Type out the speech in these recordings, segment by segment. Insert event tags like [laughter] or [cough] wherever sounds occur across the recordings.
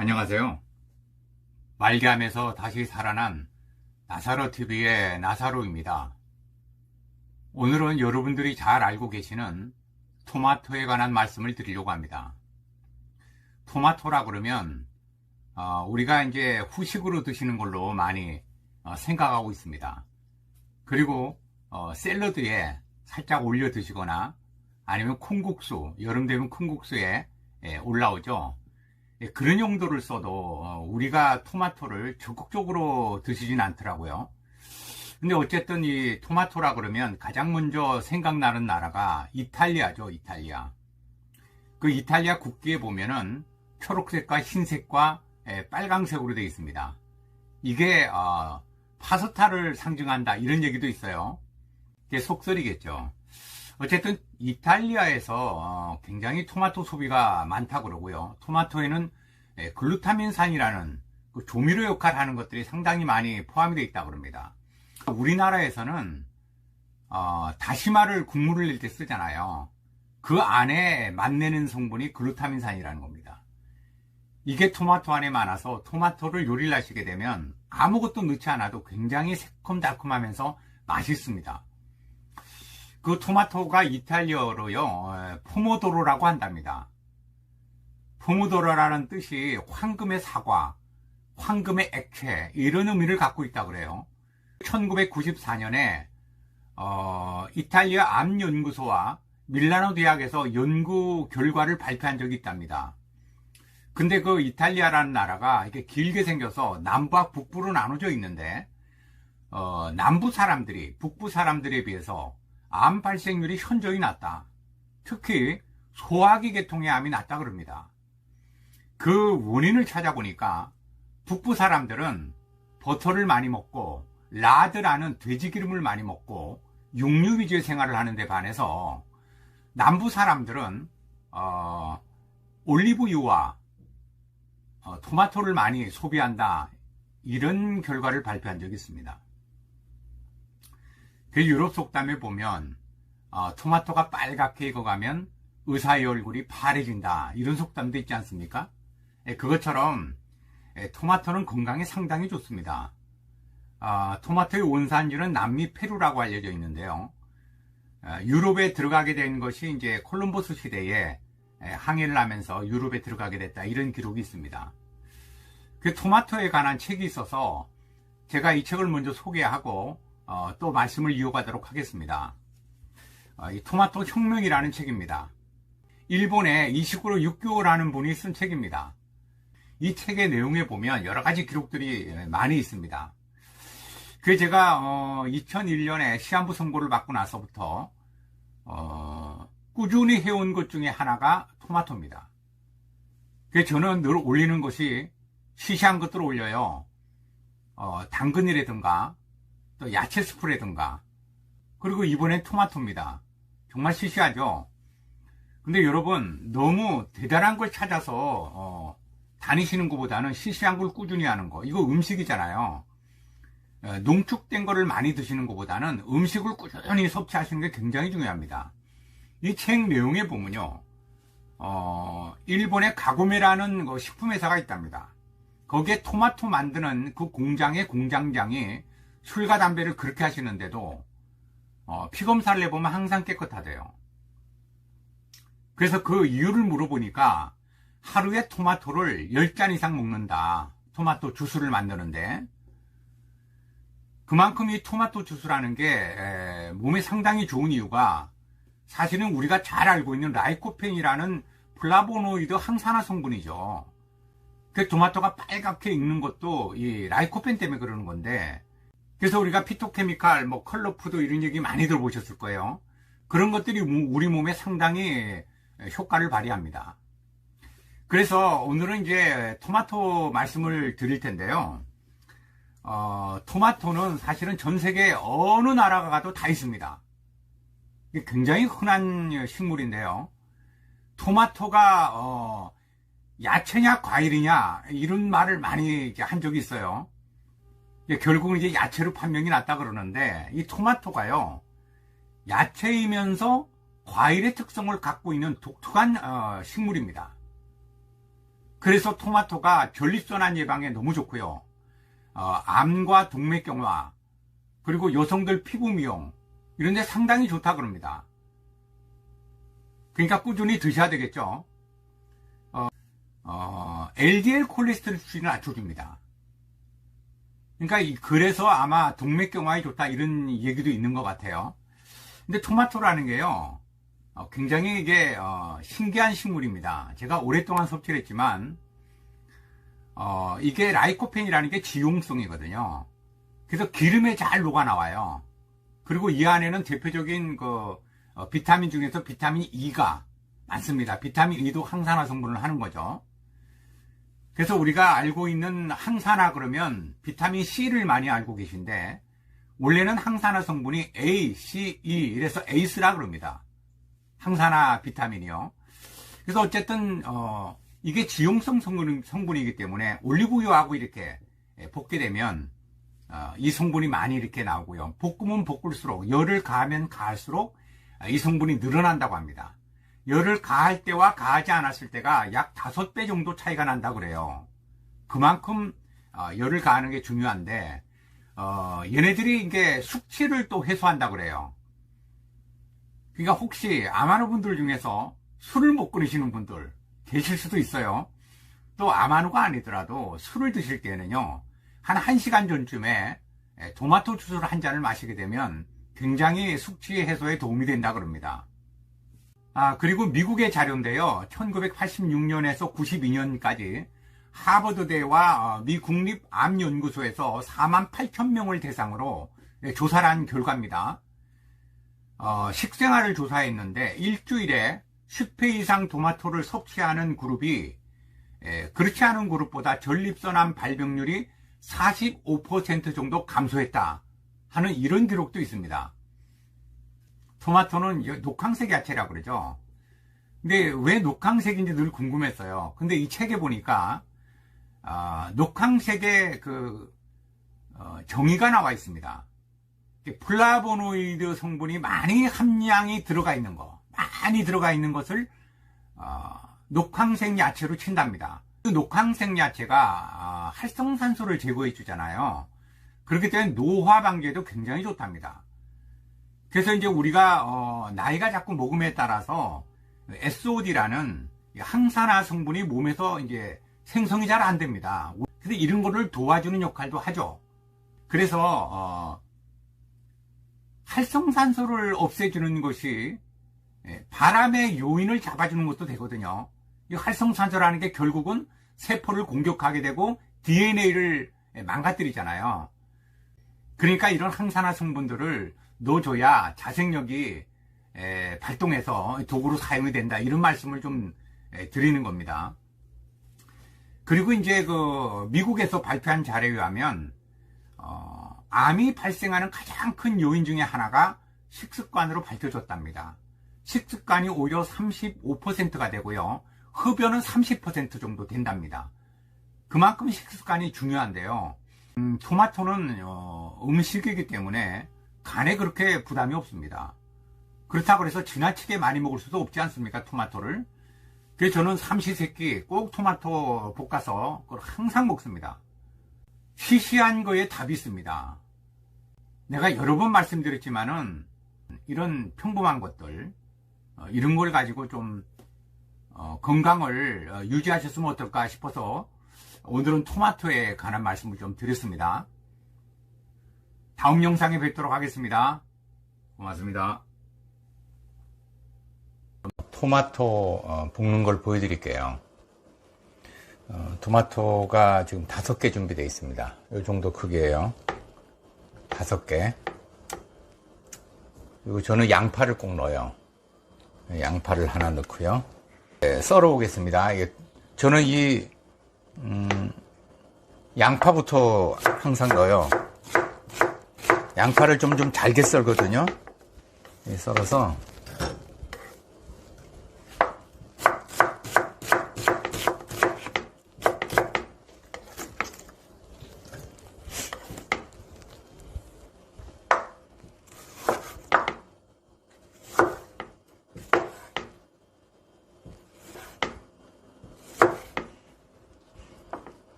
안녕하세요. 말기암에서 다시 살아난 나사로 TV의 나사로입니다. 오늘은 여러분들이 잘 알고 계시는 토마토에 관한 말씀을 드리려고 합니다. 토마토라 그러면 어, 우리가 이제 후식으로 드시는 걸로 많이 어, 생각하고 있습니다. 그리고 어, 샐러드에 살짝 올려 드시거나 아니면 콩국수, 여름 되면 콩국수에 예, 올라오죠. 예, 그런 용도를 써도 어, 우리가 토마토를 적극적으로 드시진 않더라고요. 근데 어쨌든 이 토마토라 그러면 가장 먼저 생각나는 나라가 이탈리아죠, 이탈리아. 그 이탈리아 국기에 보면은 초록색과 흰색과 예, 빨강색으로 되어 있습니다. 이게 어, 파스타를 상징한다 이런 얘기도 있어요. 이게 속설이겠죠. 어쨌든 이탈리아에서 어, 굉장히 토마토 소비가 많다 그러고요. 토마토에는 예, 글루타민산이라는 그 조미료 역할을 하는 것들이 상당히 많이 포함이 되어 있다 그럽니다. 우리나라에서는 어, 다시마를 국물을 낼 때 쓰잖아요. 그 안에 맛내는 성분이 글루타민산이라는 겁니다. 이게 토마토 안에 많아서 토마토를 요리를 하시게 되면 아무것도 넣지 않아도 굉장히 새콤달콤하면서 맛있습니다. 그 토마토가 이탈리어로요, 어, 포모도로라고 한답니다. 포모도로라는 뜻이 황금의 사과, 황금의 액체, 이런 의미를 갖고 있다 그래요. 1994년에, 어, 이탈리아 암연구소와 밀라노 대학에서 연구 결과를 발표한 적이 있답니다. 근데 그 이탈리아라는 나라가 이렇게 길게 생겨서 남부와 북부로 나눠져 있는데, 어, 남부 사람들이, 북부 사람들에 비해서 암 발생률이 현저히 낮다. 특히 소화기 계통의 암이 낮다 그럽니다. 그 원인을 찾아보니까 북부 사람들은 버터를 많이 먹고 라드라는 돼지 기름을 많이 먹고 육류 위주의 생활을 하는데 반해서 남부 사람들은 어, 올리브유와 어, 토마토를 많이 소비한다 이런 결과를 발표한 적이 있습니다. 그 유럽 속담에 보면 어, 토마토가 빨갛게 익어가면 의사의 얼굴이 파래진다 이런 속담도 있지 않습니까? 예, 그것처럼 예, 토마토는 건강에 상당히 좋습니다. 어, 토마토의 원산지는 남미 페루라고 알려져 있는데요. 어, 유럽에 들어가게 된 것이 이제 콜럼버스 시대에 예, 항해를 하면서 유럽에 들어가게 됐다 이런 기록이 있습니다. 그 토마토에 관한 책이 있어서 제가 이 책을 먼저 소개하고 어, 또 말씀을 이어가도록 하겠습니다. 어, 이 토마토 혁명이라는 책입니다. 일본의 이시구로 육교라는 분이 쓴 책입니다. 이 책의 내용에 보면 여러 가지 기록들이 많이 있습니다. 그 제가 어, 2001년에 시한부 선고를 받고 나서부터 어, 꾸준히 해온 것 중에 하나가 토마토입니다. 그 저는 늘 올리는 것이 시시한 것들을 올려요. 어, 당근이라든가 또 야채 스프라든가 그리고 이번엔 토마토입니다. 정말 시시하죠. 근데 여러분 너무 대단한 걸 찾아서 어, 다니시는 것보다는 시시한 걸 꾸준히 하는 거 이거 음식이잖아요. 어, 농축된 거를 많이 드시는 것보다는 음식을 꾸준히 섭취하시는 게 굉장히 중요합니다. 이 책 내용에 보면요. 어, 일본의 가고메라는 그 식품회사가 있답니다. 거기에 토마토 만드는 그 공장의 공장장이 술과 담배를 그렇게 하시는데도 어, 피검사를 해보면 항상 깨끗하대요. 그래서 그 이유를 물어보니까 하루에 토마토를 10잔 이상 먹는다. 토마토 주스를 만드는데 그만큼 이 토마토 주스라는 게 몸에 상당히 좋은 이유가 사실은 우리가 잘 알고 있는 라이코펜이라는 플라보노이드 항산화 성분이죠. 그 토마토가 빨갛게 익는 것도 이 라이코펜 때문에 그러는 건데 그래서 우리가 피토케미칼, 뭐 컬러푸드 이런 얘기 많이 들어보셨을 거예요. 그런 것들이 우리 몸에 상당히 효과를 발휘합니다. 그래서 오늘은 이제 토마토 말씀을 드릴 텐데요. 어, 토마토는 사실은 전 세계 어느 나라가 가도 다 있습니다. 굉장히 흔한 식물인데요. 토마토가 어, 야채냐 과일이냐 이런 말을 많이 한 적이 있어요. 결국은 이제 야채로 판명이 났다 그러는데 이 토마토가요 야채이면서 과일의 특성을 갖고 있는 독특한 어, 식물입니다. 그래서 토마토가 전립선암 예방에 너무 좋고요. 어, 암과 동맥경화 그리고 여성들 피부 미용 이런 데 상당히 좋다 그럽니다. 그러니까 꾸준히 드셔야 되겠죠. 어, 어, LDL 콜레스테롤 수치를 낮춰줍니다. 그러니까 이- 그래서 아마 동맥경화에 좋다 이런 얘기도 있는 것 같아요. 근데 토마토라는 게요, 어, 굉장히 이게 어, 신기한 식물입니다. 제가 오랫동안 섭취를 했지만 어, 이게 라이코펜이라는 게 지용성이거든요. 그래서 기름에 잘 녹아 나와요. 그리고 이 안에는 대표적인 그 어, 비타민 중에서 비타민 E가 많습니다. 비타민 E도 항산화 성분을 하는 거죠. 그래서 우리가 알고 있는 항산화 그러면 비타민 C를 많이 알고 계신데 원래는 항산화 성분이 A, C, E 이래서 에이스라 그럽니다. 항산화 비타민이요. 그래서 어쨌든 어, 이게 지용성 성분, 성분이기 때문에 올리브유하고 이렇게 예, 볶게 되면 어, 이 성분이 많이 이렇게 나오고요. 볶으면 볶을수록 열을 가하면 가할수록 아, 이 성분이 늘어난다고 합니다. 열을 가할 때와 가하지 않았을 때가 약 5배 정도 차이가 난다고 그래요. 그만큼 어, 열을 가하는 게 중요한데 어, 얘네들이 이게 숙취를 또 해소한다고 그래요. 그러니까 혹시 아마노 분들 중에서 술을 못 끊으시는 분들 계실 수도 있어요. 또 아마노가 아니더라도 술을 드실 때는요. 한 1시간 전쯤에 에, 토마토 주스를 한 잔을 마시게 되면 굉장히 숙취 해소에 도움이 된다 그럽니다. 아, 그리고 미국의 자료인데요. 1986년에서 92년까지 하버드대와 어, 미 국립암연구소에서 4만 8천 명을 대상으로 예, 조사를 한 결과입니다. 어, 식생활을 조사했는데 일주일에 10회 이상 토마토를 섭취하는 그룹이 예, 그렇지 않은 그룹보다 전립선암 발병률이 45% 정도 감소했다 하는 이런 기록도 있습니다. 토마토는 녹황색 야채라고 그러죠. 근데 왜 녹황색인지 늘 궁금했어요. 근데 이 책에 보니까 아, 녹황색의 그 어, 정의가 나와 있습니다. 플라보노이드 성분이 많이 함량이 들어가 있는 거, 많이 들어가 있는 것을 어, 녹황색 야채로 친답니다. 그 녹황색 야채가 아, 활성산소를 제거해 주잖아요. 그렇기 때문에 노화 방지에도 굉장히 좋답니다. 그래서 이제 우리가 어, 나이가 자꾸 먹음에 따라서 SOD라는 항산화 성분이 몸에서 이제 생성이 잘 안 됩니다. 근데 이런 거를 도와주는 역할도 하죠. 그래서 어, 활성산소를 없애주는 것이 예, 바람의 요인을 잡아주는 것도 되거든요. 이 활성산소라는 게 결국은 세포를 공격하게 되고 DNA를 망가뜨리잖아요. 그러니까 이런 항산화 성분들을 넣어줘야 자생력이 에, 발동해서 도구로 사용이 된다. 이런 말씀을 좀 에, 드리는 겁니다. 그리고 이제 그 미국에서 발표한 자료에 의하면 어, 암이 발생하는 가장 큰 요인 중에 하나가 식습관으로 밝혀졌답니다. 식습관이 오히려 35%가 되고요. 흡연은 30% 정도 된답니다. 그만큼 식습관이 중요한데요. 음, 토마토는 어, 음식이기 때문에 간에 그렇게 부담이 없습니다. 그렇다고 해서 지나치게 많이 먹을 수도 없지 않습니까? 토마토를. 그래서 저는 삼시세끼 꼭 토마토 볶아서 그걸 항상 먹습니다. 시시한 거에 답이 있습니다. 내가 여러 번 말씀드렸지만은 이런 평범한 것들 어, 이런 걸 가지고 좀 어, 건강을 어, 유지하셨으면 어떨까 싶어서 오늘은 토마토에 관한 말씀을 좀 드렸습니다. 다음 영상에 뵙도록 하겠습니다. 고맙습니다. 토마토 어, 볶는 걸 보여드릴게요. 어, 토마토가 지금 다섯 개 준비되어 있습니다. 이 정도 크기예요. 다섯 개. 그리고 저는 양파를 꼭 넣어요. 양파를 하나 넣고요. 네, 썰어 오겠습니다. 저는 이 음, 양파부터 항상 넣어요. 양파를 좀 좀 잘게 썰거든요. 예, 썰어서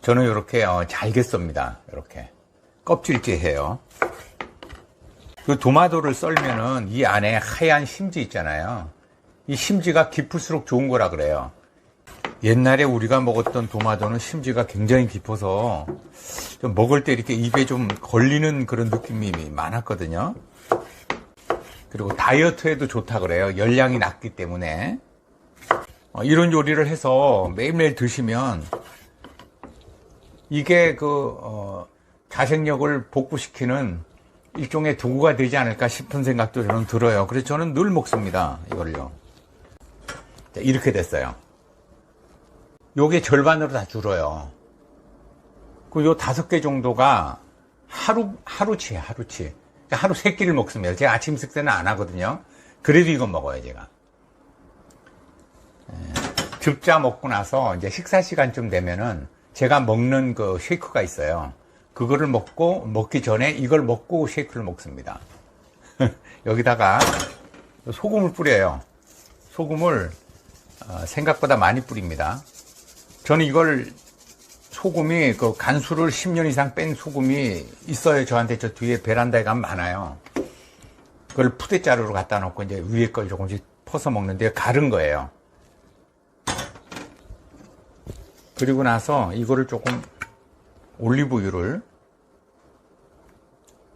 저는 이렇게 어, 잘게 썹니다. 이렇게. 껍질째 해요. 그 도마도를 썰면은 이 안에 하얀 심지 있잖아요. 이 심지가 깊을수록 좋은 거라 그래요. 옛날에 우리가 먹었던 도마도는 심지가 굉장히 깊어서 좀 먹을 때 이렇게 입에 좀 걸리는 그런 느낌이 많았거든요. 그리고 다이어트에도 좋다 그래요. 열량이 낮기 때문에. 어, 이런 요리를 해서 매일매일 드시면 이게 그 어, 자생력을 복구시키는 일종의 도구가 되지 않을까 싶은 생각도 저는 들어요. 그래서 저는 늘 먹습니다. 이걸요. 자, 이렇게 됐어요. 요게 절반으로 다 줄어요. 그요 다섯 개 정도가 하루, 하루치에 하루치. 그러니까 하루 세 끼를 먹습니다. 제가 아침 식사는 안 하거든요. 그래도 이건 먹어요, 제가. 에, 즙자 먹고 나서 이제 식사 시간쯤 되면은 제가 먹는 그 쉐이크가 있어요. 그거를 먹고, 먹기 전에 이걸 먹고 쉐이크를 먹습니다. [laughs] 여기다가 소금을 뿌려요. 소금을 어, 생각보다 많이 뿌립니다. 저는 이걸 소금이 그 간수를 10년 이상 뺀 소금이 있어요. 저한테 저 뒤에 베란다에 가면 많아요. 그걸 푸대자루로 갖다 놓고 이제 위에 걸 조금씩 퍼서 먹는데 가른 거예요. 그리고 나서 이거를 조금 올리브유를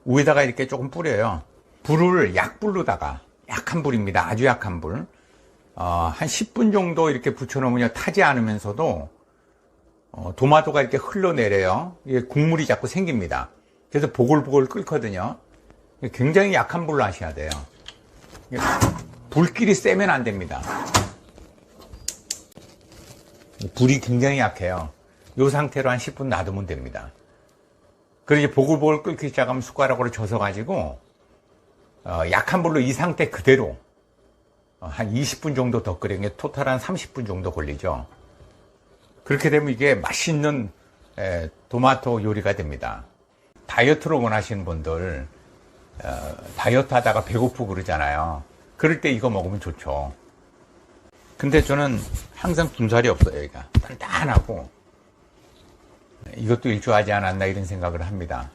위에다가 이렇게 조금 뿌려요. 불을 약불로다가 약한 불입니다. 아주 약한 불. 어, 한 10분 정도 이렇게 붙여놓으면 타지 않으면서도 어, 도마도가 이렇게 흘러내려요. 이게 국물이 자꾸 생깁니다. 그래서 보글보글 끓거든요. 굉장히 약한 불로 하셔야 돼요. 불길이 세면 안 됩니다. 불이 굉장히 약해요. 이 상태로 한 10분 놔두면 됩니다. 그리고 이제 보글보글 끓기 시작하면 숟가락으로 져서 가지고, 어, 약한 불로 이 상태 그대로, 어, 한 20분 정도 더 끓이는 게 토탈 한 30분 정도 걸리죠. 그렇게 되면 이게 맛있는 에, 토마토 요리가 됩니다. 다이어트로 원하시는 분들, 어, 다이어트 하다가 배고프고 그러잖아요. 그럴 때 이거 먹으면 좋죠. 근데 저는 항상 분살이 없어요, 여기가. 단단하고. 이것도 일조하지 않았나 이런 생각을 합니다.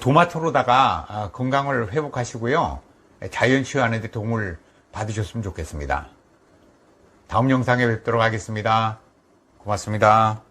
도마토로다가 아, 건강을 회복하시고요. 자연 치유하는 데 도움을 받으셨으면 좋겠습니다. 다음 영상에 뵙도록 하겠습니다. 고맙습니다.